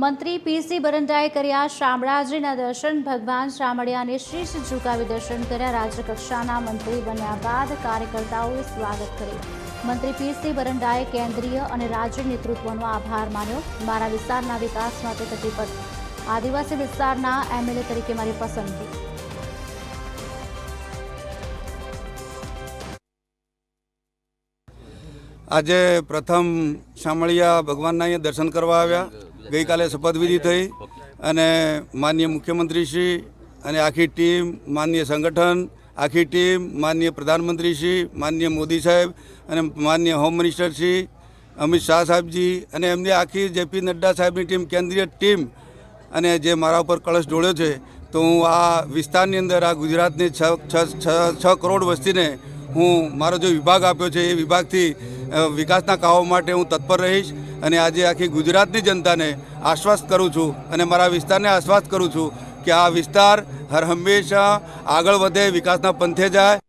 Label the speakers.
Speaker 1: મંત્રી પીસી બરંડાએ કર્યા શામળાજીના દર્શન. ભગવાન શામળિયાને શીશ ઝુકાવી દર્શન કર્યા. રાજ્યકક્ષાના મંત્રી બન્યા બાદ કાર્યકર્તાઓએ સ્વાગત કર્યું. મંત્રી પીસી બરંડાએ કેન્દ્રીય અને રાજ્ય નેતૃત્વનો આભાર માન્યો. મારા વિસ્તારના વિકાસ માટે કટિબદ્ધ. આદિવાસી વિસ્તારના એમએલએ તરીકે મારી પસંદગી.
Speaker 2: આજે પ્રથમ શામળિયા ભગવાનના અહીંયા દર્શન કરવા આવ્યા. ગઈકાલે શપથવિધિ થઈ અને માનનીય મુખ્યમંત્રીશ્રી અને આખી ટીમ માનનીય સંગઠન, આખી ટીમ માનનીય પ્રધાનમંત્રીશ્રી માનનીય મોદી સાહેબ અને માનનીય હોમ મિનિસ્ટરશ્રી, અમિત શાહ સાહેબજી અને એમની આખી જેપી નડ્ડા સાહેબની ટીમ, કેન્દ્રીય ટીમ અને જે મારા ઉપર કળશ ઢોળ્યો છે, તો હું આ વિસ્તારની અંદર, આ ગુજરાતની છ, છ- છ કરોડ વસ્તીને હું મારો જે વિભાગ આપ્યો છે એ વિભાગથી વિકાસના કામો માટે હું તત્પર રહીશ અને આજે આખી ગુજરાતની જનતાને આશ્વાસ્ત કરું છું અને મારા વિસ્તારને આશ્વાસ કરું છું કે આ વિસ્તાર હર હંમેશા આગળ વધે, વિકાસના પંથે જાય.